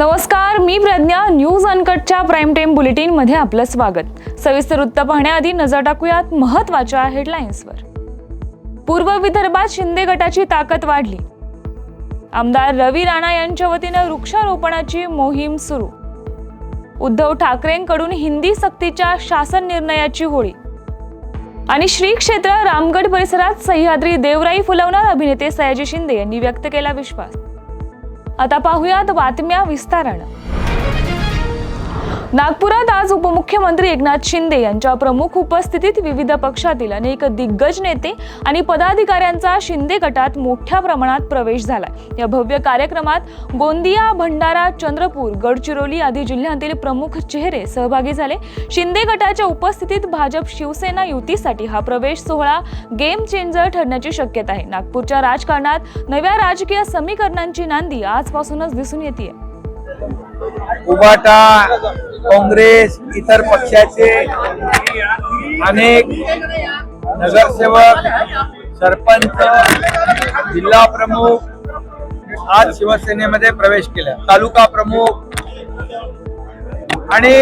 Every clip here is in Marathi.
नमस्कार मी प्रज्ञा. न्यूज अनकटच्या प्राईम टाइम बुलेटिनमध्ये आपलं स्वागत. सविस्तर वृत्त पाहण्याआधी नजर टाकूयात महत्त्वाच्या हेडलाईन्सवर पूर्व विदर्भात शिंदे गटाची ताकद वाढली. आमदार रवी राणा यांच्या वतीनं वृक्षारोपणाची मोहीम सुरू. उद्धव ठाकरेंकडून हिंदी सक्तीच्या शासन निर्णयाची होळी. आणि श्री क्षेत्र रामगड परिसरात सह्याद्री देवराई फुलवणार अभिनेते सयाजी शिंदे यांनी व्यक्त केला विश्वास. आता पाहुयात बातम्या विस्तारानं. नागपुरात आज उपमुख्यमंत्री एकनाथ शिंदे यांच्या प्रमुख उपस्थितीत विविध पक्षातील अनेक दिग्गज नेते आणि पदाधिकाऱ्यांचा शिंदे गटात मोठ्या प्रमाणात प्रवेश झाला या भव्य कार्यक्रमात गोंदिया भंडारा चंद्रपूर गडचिरोली आदी जिल्ह्यातील प्रमुख चेहरे सहभागी झाले. शिंदे गटाच्या उपस्थितीत भाजप शिवसेना युतीसाठी हा प्रवेश सोहळा गेम चेंजर ठरण्याची शक्यता आहे. नागपूरच्या राजकारणात नव्या राजकीय समीकरणांची नांदी आजपासूनच दिसून येते उबाटा काँग्रेस इतर पक्षाचे अनेक नगरसेवक सरपंच जिल्हा प्रमुख आज शिवसेनेमध्ये प्रवेश केला. तालुका प्रमुख आणि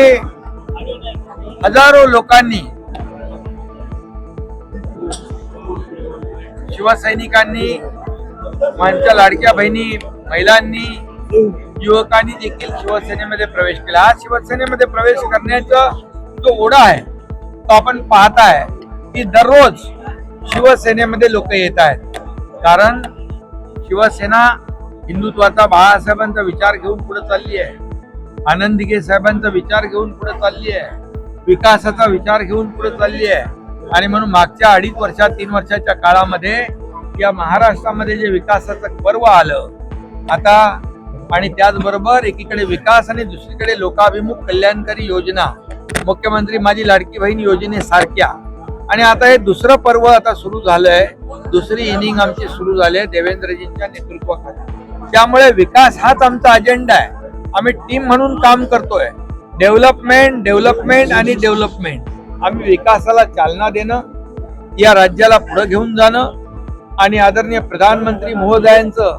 हजारो लोकांनी शिवसैनिकांनी माझ्या लाडक्या बहिणी महिलांनी युवकांनी देखील शिवसेनेमध्ये प्रवेश केला. आज शिवसेनेमध्ये प्रवेश करण्याचा जो ओढा आहे तो आपण पाहत आहे की दररोज शिवसेनेमध्ये लोक येत आहेत. कारण शिवसेना हिंदुत्वाचा बाळासाहेबांचा विचार घेऊन पुढे चालली आहे. आनंद साहेबांचा विचार घेऊन पुढे चालली आहे. विकासाचा विचार घेऊन पुढे चालली आहे. आणि म्हणून मागच्या अडीच वर्षात तीन वर्षाच्या काळामध्ये या महाराष्ट्रामध्ये जे विकासाचं पर्व आलं आता आणि त्याचबरोबर एकीकडे विकास आणि दुसरीकडे लोकाभिमुख कल्याणकारी योजना. मुख्यमंत्री माझी लाडकी बहीण योजनेसारख्या आणि आता हे दुसरं पर्व आता सुरू झालंय. दुसरी इनिंग आमची सुरू झाली आहे देवेंद्रजींच्या नेतृत्वाखाली. त्यामुळे विकास हाच आमचा अजेंडा आहे. आम्ही टीम म्हणून काम करतोय. डेव्हलपमेंट डेव्हलपमेंट आणि डेव्हलपमेंट आम्ही विकासाला चालना देणं या राज्याला पुढे घेऊन जाणं आणि आदरणीय प्रधानमंत्री महोदयांचं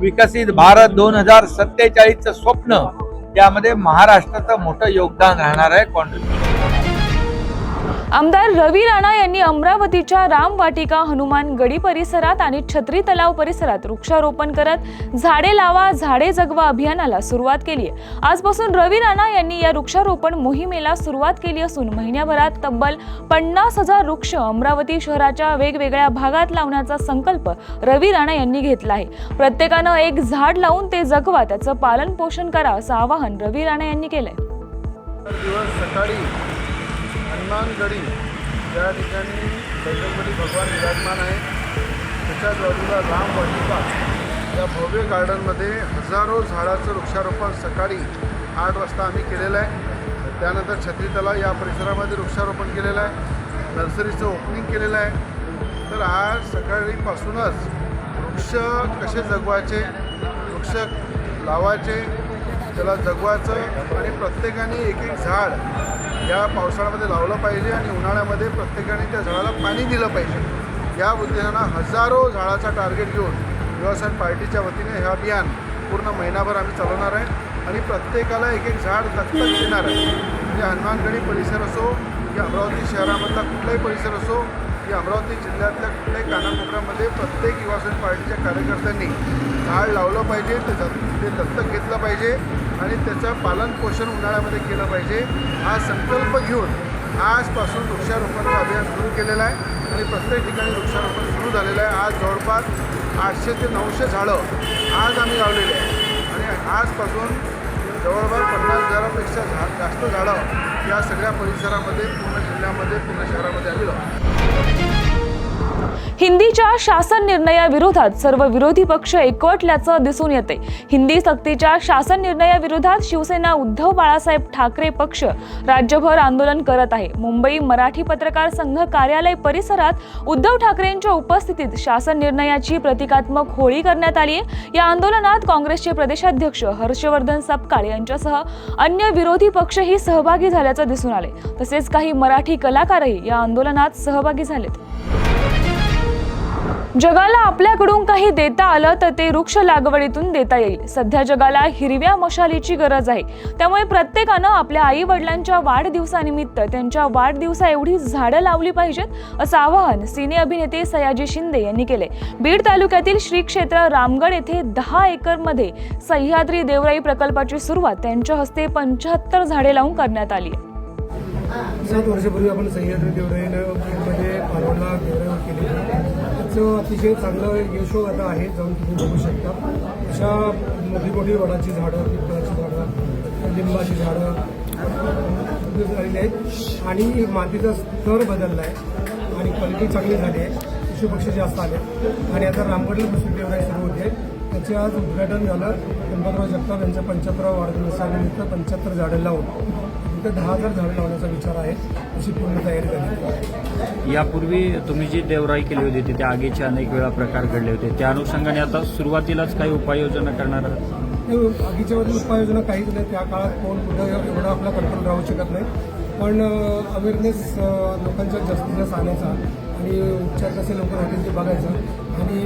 विकसित भारत दोन हजार सत्तेचाळीसचं स्वप्न. यामध्ये महाराष्ट्राचं मोठं योगदान राहणार आहे. कॉन्ट्रीब्युशन आमदार रवी राणा यांनी अमरावतीच्या रामवाटिका हनुमान गडी परिसरात आणि छत्री तलाव परिसरात वृक्षारोपण करत झाडे लावा झाडे जगवा अभियानाला सुरुवात केली आहे. आजपासून रवी राणा यांनी या वृक्षारोपण मोहिमेला सुरुवात केली असून महिन्याभरात तब्बल पन्नास हजार वृक्ष अमरावती शहराच्या वेगवेगळ्या भागात लावण्याचा संकल्प रवी राणा यांनी घेतला आहे. प्रत्येकानं एक झाड लावून ते जगवा त्याचं पालन पोषण करा असं आवाहन रवी राणा यांनी केलंय. दिवस सकाळी हनुमानगडी ठिकाणी बजरंगबली भगवान विराजमान आहे. त्याच्या बाजूला राम वाटिका. या भव्य गार्डनमध्ये हजारो झाडाचं वृक्षारोपण सकाळी आठ वाजता आम्ही केलेलं आहे. त्यानंतर छत्री तलाव या परिसरामध्ये वृक्षारोपण केलेलं आहे. नर्सरीचं ओपनिंग केलेलं आहे. तर आज सकाळीपासूनच वृक्ष कसे जगवायचे वृक्ष लावायचे त्याला जगवायचं आणि प्रत्येकाने एक एक झाड या पावसाळ्यामध्ये लावलं पाहिजे आणि उन्हाळ्यामध्ये प्रत्येकाने त्या झाडाला पाणी दिलं पाहिजे. या उद्देशानं हजारो झाडाचा टार्गेट घेऊन युवासन पार्टीच्या वतीने हे अभियान पूर्ण महिनाभर आम्ही चालवणार आहे आणि प्रत्येकाला एक एक झाड दत्तक देणार आहे. म्हणजे हनुमानगडी परिसर असो की अमरावती शहरामधला कुठलाही परिसर असो की अमरावती जिल्ह्यातल्या कुठल्याही कानाकोपऱ्यामध्ये प्रत्येक युवासन पार्टीच्या कार्यकर्त्यांनी झाड लावलं पाहिजे ते ते दत्तक घेतलं पाहिजे आणि त्याचं पालनपोषण उन्हाळ्यामध्ये केलं पाहिजे. हा संकल्प घेऊन आजपासून वृक्षारोपणाचं अभियान सुरू केलेलं आहे आणि प्रत्येक ठिकाणी वृक्षारोपण सुरू झालेलं आहे. आज जवळपास आठशे ते नऊशे झाडं आज आम्ही लावलेली आहे आणि आजपासून जवळपास पन्नास हजारापेक्षा झा जास्त झाडं या सगळ्या परिसरामध्ये पूर्ण जिल्ह्यामध्ये पूर्ण शहरामध्ये आलेलो आहे हिंदीच्या शासन निर्णयाविरोधात सर्व विरोधी पक्ष एकवटल्याचं दिसून येते. हिंदी सक्तीच्या शासन निर्णयाविरोधात शिवसेना उद्धव बाळासाहेब ठाकरे पक्ष राज्यभर आंदोलन करत आहे. मुंबई मराठी पत्रकार संघ कार्यालय परिसरात उद्धव ठाकरेंच्या उपस्थितीत शासन निर्णयाची प्रतिकात्मक होळी करण्यात आली आहे. या आंदोलनात काँग्रेसचे प्रदेशाध्यक्ष हर्षवर्धन सपकाळ यांच्यासह अन्य विरोधी पक्षही सहभागी झाल्याचं दिसून आले तसेच काही मराठी कलाकारही या आंदोलनात सहभागी झालेत. जगाला आपल्याकडून काही देता आलं तर ते वृक्ष लागवडीतून देता येईल. सध्या जगाला हिरव्या मशालीची गरज आहे. त्यामुळे प्रत्येकानं आपल्या आई वडिलांच्या वाढदिवसानिमित्त त्यांच्या वाढदिवसा एवढी झाडं लावली पाहिजेत असं आवाहन सिने अभिनेते सयाजी शिंदे यांनी केले बीड तालुक्यातील श्री क्षेत्र रामगड येथे दहा एकरमध्ये सह्याद्री देवराई प्रकल्पाची सुरुवात त्यांच्या हस्ते पंच्याहत्तर झाडे लावून करण्यात आली आहे. सात वर्षापूर्वी आपण सह्याद्री देवराईला केली. अतिशय चांगलं यशो आता आहे जाऊन तुम्ही बघू शकता. अशा मोठी मोठी वडाची झाडं पिंपळाची झाडं लिंबाची झाडं झालेली आहेत. आणि मातीचा स्तर बदलला आहे आणि क्वालिटी चांगली झाली आहे. पशुपक्षी जास्त आले आणि आता रामगडला दुसरी देवराई सुरू होते त्याचे आज उद्घाटन झालं. गणपतराव जगताप यांच्या पंच्याहत्तराव वाढदिवसानिमित्त पंच्याहत्तर झाडं लावून तिथे दहा हजार झाडं लावण्याचा विचार आहे अशी पूर्ण तयारी झाली. यापूर्वी तुम्ही जी देवराई केली होती तिथे आगीचे अनेक वेळा प्रकार घडले होते. त्या अनुषंगाने आता सुरुवातीलाच काही उपाययोजना करणार आहात? आगीच्या वरील उपाययोजना काहीच नाही. त्या काळात कोण कुठं एवढं आपला कंट्रोल राहू शकत नाही. पण अवेअरनेस लोकांच्या जास्तीत जास्त आणायचा आणि उपचार कसे लवकर होतील ते बघायचं. आणि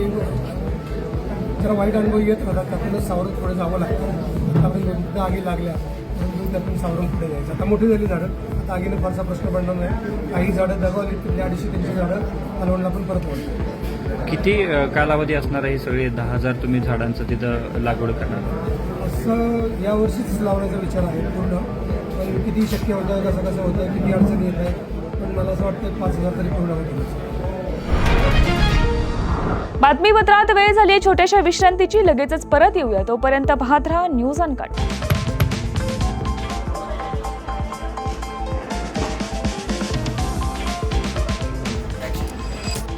जरा वाईट अनुभव येत राहतात त्यातूनच सावरून पुढे जावं लागतं. एकदा आगी लागल्या परंतु त्यातून सावरून पुढे जायचं. आता मोठी झाली झाडं. आता आगीनं फारसा प्रश्न पडणार नाही. काही झाडं दगवली तिथली अडीचशे तीनशे झाडं मालवणला पण परत वाढली किती कालावधी असणार आहे सगळे? दहा हजार तुम्ही झाडांचं तिथं लागवड करणार? असं यावर्षीच लावण्याचा विचार आहे पूर्ण. पण किती शक्य होतं कसं कसं होतं किती अडचणी येत आहे पण मला असं वाटतं पाच हजार तरी पूर्ण होतील बातमीपत्रात वेळ झाली छोट्याशा विश्रांतीची. लगेचच परत येऊया. तोपर्यंत पाहत राहा न्यूज अनकट.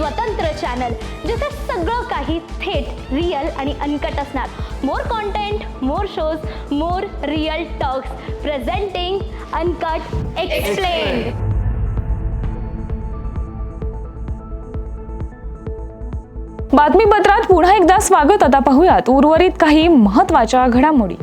स्वतंत्र चॅनल जिथे सगळं काही थेट रिअल आणि अनकट असणार. More content more shows more real talks presenting uncut explain बातमीपत्रात पुन्हा एकदा स्वागत. आता पाहूयात उर्वरित काही महत्त्वाच्या घडामोडी.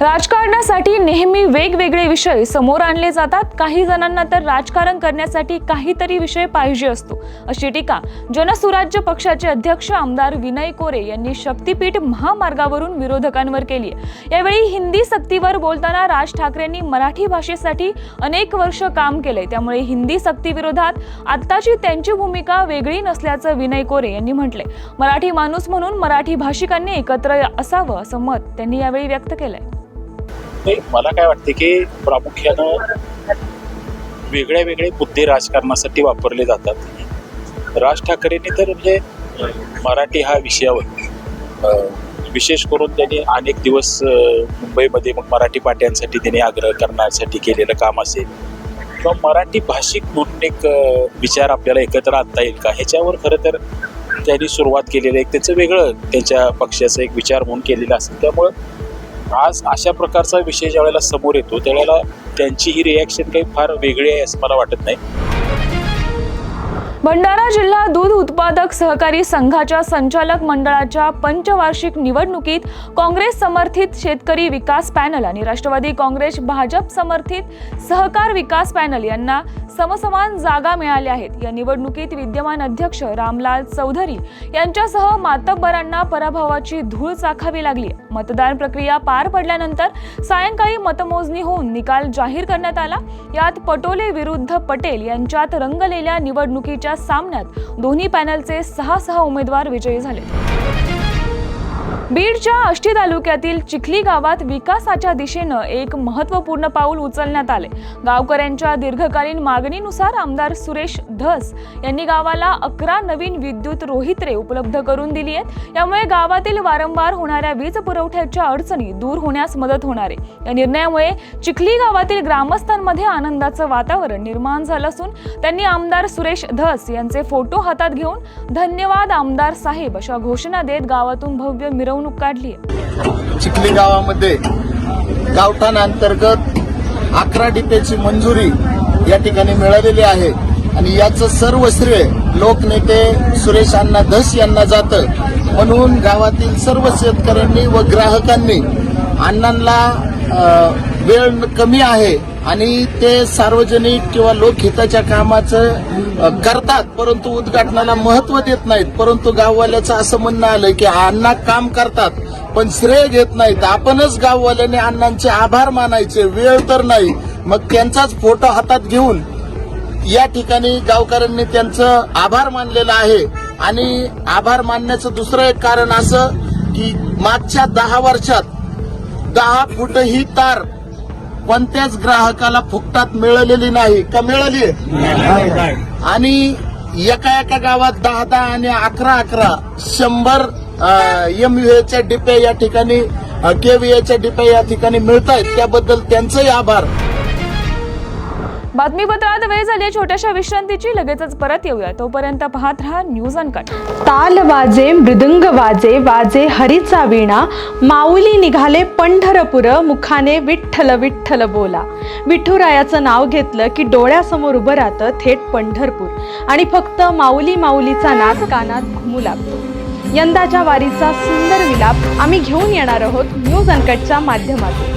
राजकारणासाठी नेहमी वेगवेगळे विषय समोर आणले जातात. काही जणांना तर राजकारण करण्यासाठी काहीतरी विषय पाहिजे असतो. अशी टीका जनसुराज्य पक्षाचे अध्यक्ष आमदार विनय कोरे यांनी शक्तीपीठ महामार्गावरून विरोधकांवर केली आहे. यावेळी हिंदी सक्तीवर बोलताना राज ठाकरेंनी मराठी भाषेसाठी अनेक वर्ष काम केले त्यामुळे हिंदी सक्तीविरोधात आत्ताची त्यांची भूमिका वेगळी नसल्याचं विनय कोरे यांनी म्हटले मराठी माणूस म्हणून मराठी भाषिकांनी एकत्र असावं असं मत त्यांनी यावेळी व्यक्त केलंय. नाही मला काय वाटते की प्रामुख्यानं वेगळे वेगळे मुद्दे राजकारणासाठी वापरले जातात. राज ठाकरेंनी तर म्हणजे मराठी हा विषयावर विशेष करून त्यांनी अनेक दिवस मुंबईमध्ये मग मराठी पाट्यांसाठी त्यांनी आग्रह करण्यासाठी केलेलं काम असेल. किंवा मराठी भाषिक म्हणून एक विचार आपल्याला एकत्र आणता येईल का? ह्याच्यावर खरं तर त्यांनी सुरुवात केलेलं एक त्याचं वेगळं त्यांच्या पक्षाचा एक विचार म्हणून केलेला असेल. त्यामुळं आज अशा प्रकारचा विषय ज्यावेळेला समोर येतो त्यावेळेला त्यांची ही रिॲक्शन काही फार वेगळी आहे असं मला वाटत नाही. भंडारा जिल्हा दूध उत्पादक सहकारी संघाच्या संचालक मंडळाच्या पंचवार्षिक निवडणुकीत काँग्रेस समर्थित शेतकरी विकास पॅनल आणि राष्ट्रवादी काँग्रेस भाजप समर्थित सहकार विकास पॅनल यांना समसमान जागा मिळाल्या आहेत. या निवडणुकीत विद्यमान अध्यक्ष रामलाल चौधरी यांच्यासह मातब्बरांना पराभवाची धूळ चाखावी लागली. मतदान प्रक्रिया पार पडल्यानंतर सायंकाळी मतमोजणी होऊन निकाल जाहीर करण्यात आला. यात पटोले विरुद्ध पटेल यांच्यात रंगलेल्या निवडणुकीच्या सामन्यात दोन्ही पॅनलचे सहा सहा उमेदवार विजयी झाले. बीडच्या आष्टी तालुक्यातील चिखली गावात विकासाच्या दिशेनं एक महत्त्वपूर्ण पाऊल उचलण्यात आले. गावकऱ्यांच्या दीर्घकालीन मागणीनुसार आमदार सुरेश धस यांनी गावाला अकरा नवीन विद्युत रोहित्रे उपलब्ध करून दिली आहेत. यामुळे गावातील वारंवार होणाऱ्या वीज पुरवठ्याच्या अडचणी दूर होण्यास मदत होणार आहे. या निर्णयामुळे चिखली गावातील ग्रामस्थांमध्ये आनंदाचं वातावरण निर्माण झालं असून त्यांनी आमदार सुरेश धस यांचे फोटो हातात घेऊन धन्यवाद आमदार साहेब अशा घोषणा देत गावातून भव्य मिरवणूक काढली चिखली गावामध्ये गावठाण अंतर्गत अकरा डिपेची मंजुरी या ठिकाणी मिळालेली आहे. आणि याचं सर्व श्रेय लोकनेते सुरेश अण्णा धस यांना जातं. म्हणून गावातील सर्व शेतकऱ्यांनी व ग्राहकांनी अण्णांना वेळ कमी आहे आणि ते सार्वजनिक किंवा लोकहिताच्या कामाचं करतात परंतु उद्घाटनाला महत्त्व देत नाहीत. परंतु गाववाल्याचं असं म्हणणं आलं की अण्णा काम करतात पण श्रेय घेत नाहीत. आपणच गाववाल्याने अण्णांचे आभार मानायचे. वेळ तर नाही. मग त्यांचाच फोटो हातात घेऊन या ठिकाणी गावकऱ्यांनी त्यांचं आभार मानलेलं आहे. आणि आभार मानण्याचं दुसरं एक कारण असं की मागच्या दहा वर्षात दहा फूट ही तार कोणत्याच ग्राहकाला फुकटात मिळालेली नाही. का मिळाली? आणि एका एका गावात दहा दहा आणि अकरा अकरा शंभर एम च्या डिप्या या ठिकाणी केव्हीएच्या डिप्या या ठिकाणी मिळत आहेत त्याबद्दल त्यांचंही आभार. बातमीपत्रात वेळ झाली छोट्याशा विश्रांतीची. लगेचच परत येऊया. तोपर्यंत पाहत राहा न्यूज अनकट. ताल वाजे मृदंग वाजे वाजे हरीचा वीणा. माऊली निघाले पंढरपुर. मुखाने विठ्ठल विठ्ठल बोला. विठुरायाचं नाव घेतलं की डोळ्यासमोर उभं राहतं थेट पंढरपूर. आणि फक्त माऊली माऊलीचा नाद कानात घुमू लागतो. यंदाच्या वारीचा सुंदर विलाप आम्ही घेऊन येणार आहोत न्यूज अनकटच्या माध्यमातून.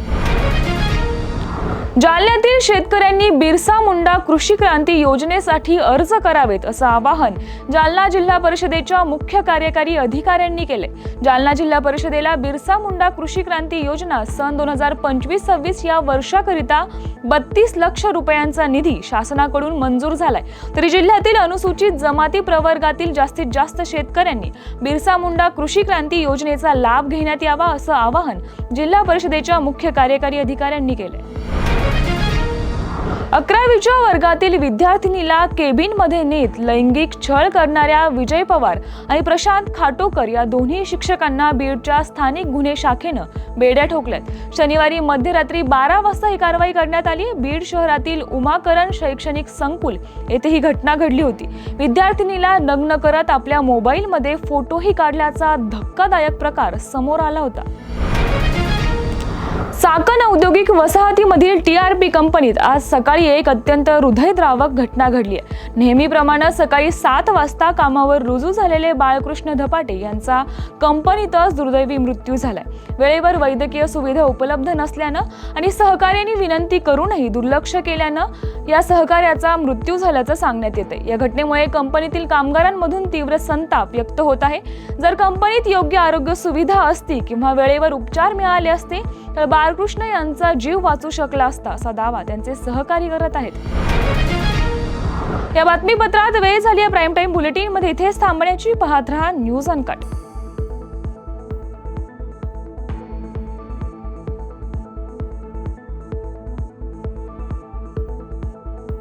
जालन्यातील शेतकऱ्यांनी बिरसा मुंडा कृषी क्रांती योजनेसाठी अर्ज करावेत असं आवाहन जालना जिल्हा परिषदेच्या मुख्य कार्यकारी अधिकाऱ्यांनी केले. जालना जिल्हा परिषदेला बिरसा मुंडा कृषी क्रांती योजना सन दोन हजार पंचवीस सव्वीस या वर्षाकरिता बत्तीस लक्ष रुपयांचा निधी शासनाकडून मंजूर झालाय. तरी जिल्ह्यातील अनुसूचित जमाती प्रवर्गातील जास्तीत जास्त शेतकऱ्यांनी बिरसा मुंडा कृषी क्रांती योजनेचा लाभ घेण्यात यावा असं आवाहन जिल्हा परिषदेच्या मुख्य कार्यकारी अधिकाऱ्यांनी केले अकरावीच्या वर्गातील विद्यार्थिनीला केबिनमध्ये नेत लैंगिक छळ करणाऱ्या विजय पवार आणि प्रशांत खाटोकर या दोन्ही शिक्षकांना बीडच्या स्थानिक गुन्हे शाखेनं बेड्या ठोकल्यात. शनिवारी मध्यरात्री बारा वाजता ही कारवाई करण्यात आली. बीड शहरातील उमाकरण शैक्षणिक संकुल येथे ही घटना घडली होती. विद्यार्थिनीला नग्न करत आपल्या मोबाईलमध्ये फोटोही काढल्याचा धक्कादायक प्रकार समोर आला होता. चाकण औद्योगिक वसाहतीमधील टी आर पी कंपनीत आज सकाळी एक अत्यंत हृदयद्रावक घटना घडली आहे. नेहमीप्रमाणे सकाळी सात वाजता कामावर रुजू झालेले बाळकृष्ण धपाटे यांचा कंपनीतच दुर्दैवी मृत्यू झालाय. वेळेवर वैद्यकीय सुविधा उपलब्ध नसल्यानं आणि सहकार्याने विनंती करूनही दुर्लक्ष केल्यानं या सहकार्याचा मृत्यू झाल्याचं सांगण्यात येते या घटनेमुळे कंपनीतील कामगारांमधून तीव्र संताप व्यक्त होत आहे. जर कंपनीत योग्य आरोग्य सुविधा असती किंवा वेळेवर उपचार मिळाले असते तर बाळ बाळकृष्ण यांचा जीव वाचू शकला असता असा दावा त्यांचे सहकारी करत आहेत. या बातमीपत्रात वेळ झाली प्राईम टाईम बुलेटिनमध्ये इथेच थांबण्याची. पाहत राहा न्यूज अनकट